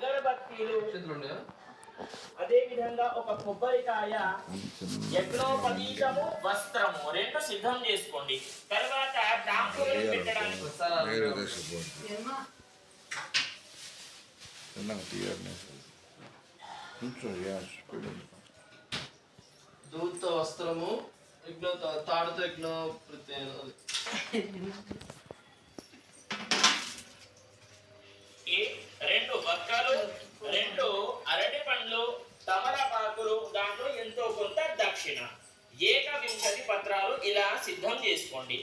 అగరబత్తీలు. చేతులు ఉన్నాయా అదే విధంగా ఒక కొబ్బరికాయ యజ్ఞోపవీతము వస్త్రము. రెండు సిద్ధం చేసుకోండి. తర్వాత టాంకులను పెట్టడానికి దూత వస్త్రము యజ్ఞ తాడుతో యజ్ఞ ఇలా సిద్ధం చేసుకోండి.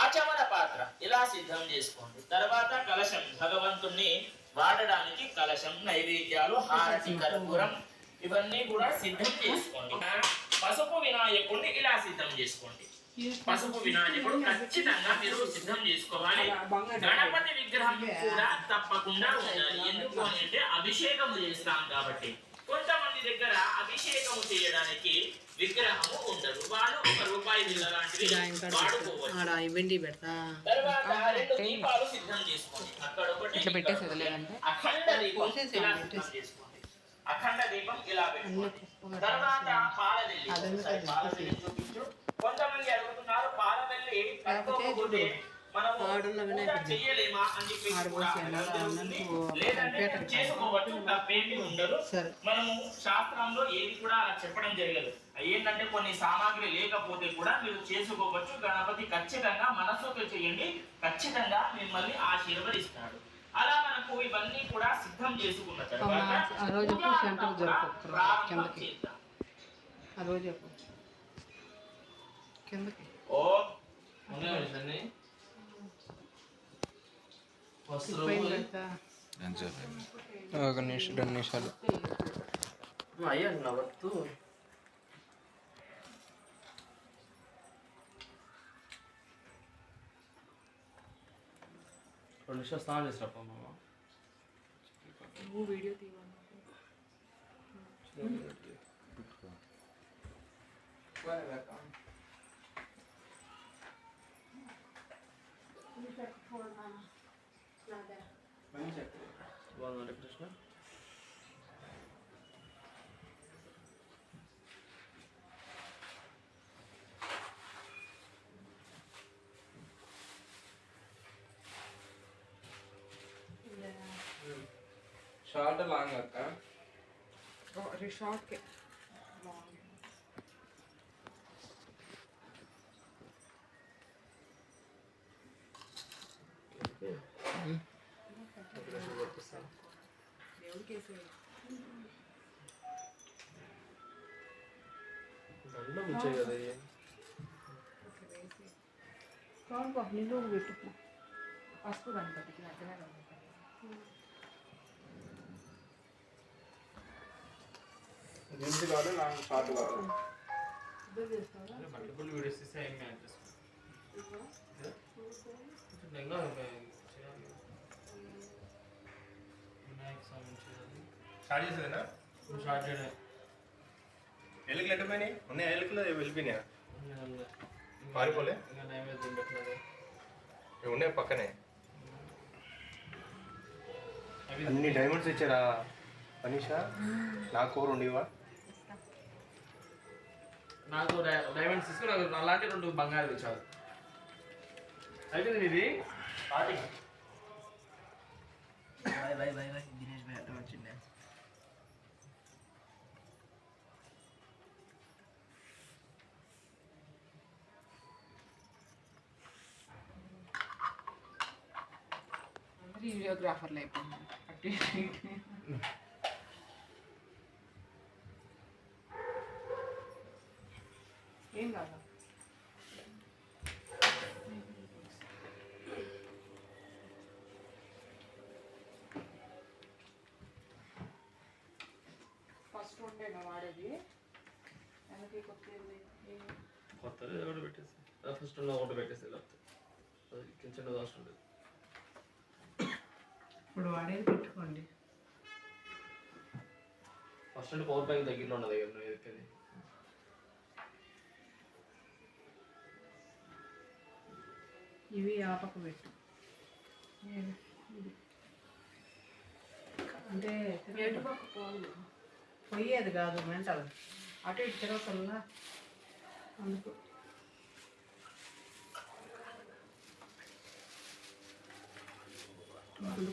ఆచమన పాత్ర ఇలా సిద్ధం చేసుకోండి. తర్వాత కలశం భగవంతుణ్ణి వాడడానికి కలశం నైవేద్యాలు హారతి కర్పూరం ఇవన్నీ కూడా సిద్ధం చేసుకోండి. పసుపు వినాయకుడిని ఇలా సిద్ధం చేసుకోండి. పసుపు వినాయకుడు ఖచ్చితంగా మీరు సిద్ధం చేసుకోవాలి. గణపతి విగ్రహం కూడా తప్పకుండా ఉండాలి. ఎందుకు అని అంటే అభిషేకము చేస్తాం కాబట్టి. కొంతమంది దగ్గర అభిషేకము చేయడానికి విగ్రహము ఉండదు. వాళ్ళు ఒక రూపాయి బిళ్ళ లాంటివి వాడుకోవచ్చు. ఆడ ఇవ్వండి పెడతా. తర్వాత రెండు దీపాలు సిద్ధం చేసుకోండి. అక్కడ ఒకటి ఇట్లా పెట్టేసేది లేదంటే? అఖండ దీపం పోసేసి ఇలా పెట్టేసి. సిద్ధం చేసుకోండి. అఖండ దీపం ఇలా పెట్టుకోండి. కుప్పగా తర్వాత పాలవెల్లి. అదెందుకు ఒకసారి అది? పాలవెల్లి చూపించు. కొంతమంది అడుగుతున్నారు పాలవెల్లి మనము సరే. శాస్త్రంలో ఏది కూడా అలా చెప్పడం జరగదు. ఏంటంటే కొన్ని సామాగ్రి లేకపోతే కూడా మీరు చేసుకోవచ్చు. గణపతి ఖచ్చితంగా మనసుకు చేయండి. ఖచ్చితంగా మిమ్మల్ని ఆశీర్వదిస్తాడు. అలా మనకు ఇవన్నీ కూడా సిద్ధం చేసుకున్న తర్వాత అవునా? ఒక నిమిషం రెండు నిమిషాలు అయ్యా నా వత్తు రెండు నిమిషాలు స్నానం చేసి రాపా మామ నువ్వు వీడియో తీయాలి షార్ట్ లాంగ్ అక్క. వేసేయాలి దండం ఉంచే కదా నిన్ను పెట్టు. పసుపు గణపతికి అర్థమే జెంట్స్ కావాలి లాంగ్ షార్ట్ బట్టలు పుల్లు వీడియోస్ తీస్తే ఏం చేయాలి. వినాయక స్వామి స్టార్ట్ చేసేదేనా? ఇప్పుడు స్టార్ట్ చేయడం ఎలుకలు ఎట్టుపోయినాయి ఉన్నాయి ఎలుకలు వెళ్ళిపోయినాయా పారిపోలే? ఇంకా నైవేద్యం పెట్టలేదు. ఇవి ఉన్నాయి పక్కనే. అవి అన్ని డైమండ్స్ ఇచ్చారా మనీషా నాకు కూర ఉండేవా నాకు డైమండ్స్ తీసుకుని నాకు అలాంటి రెండు బంగారు ఇచ్చారు అయిపోయింది ఇది? వీడియోగ్రాఫర్లు అయిపోయినారు అటు ఇటు. ఏం కాదు ఫస్ట్ ఉండేనా వాడేది. వెనక్కి కొత్తది కొత్తది ఒకటి పెట్టేసి. ఫస్ట్ ఉన్న ఒకటి పెట్టేసి లేకపోతే అది కిచెన్ అవసరం లేదు ఇప్పుడు వాడేది పెట్టుకోండి. ఫస్ట్ అంటే పవర్ బ్యాంక్ దగ్గరలో ఉన్న దగ్గర నువ్వు ఎక్కేది ఇవి ఆ పక్క పెట్టు. అంటే పోయేది కాదు. మెంటల్. అటు ఇటు తిరగకల్లా అందుకు. గుండు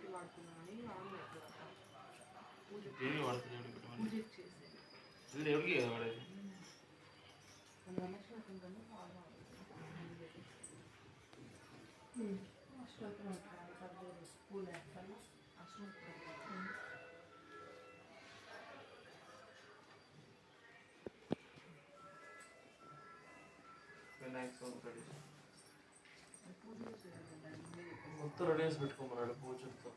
వాడుతున్నాను ఇది ఎవరికి వాడేది? బాగా వేస్తాను పూజ చేసేది మొత్తం రెడీ చేసి పెట్టుకోమన్నాడు పూజతో.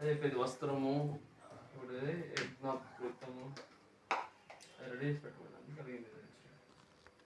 పెద్ద వస్త్రము ఇప్పుడు యజ్ఞాపృతము రెడీ పెట్టుకోవడానికి కలిగింది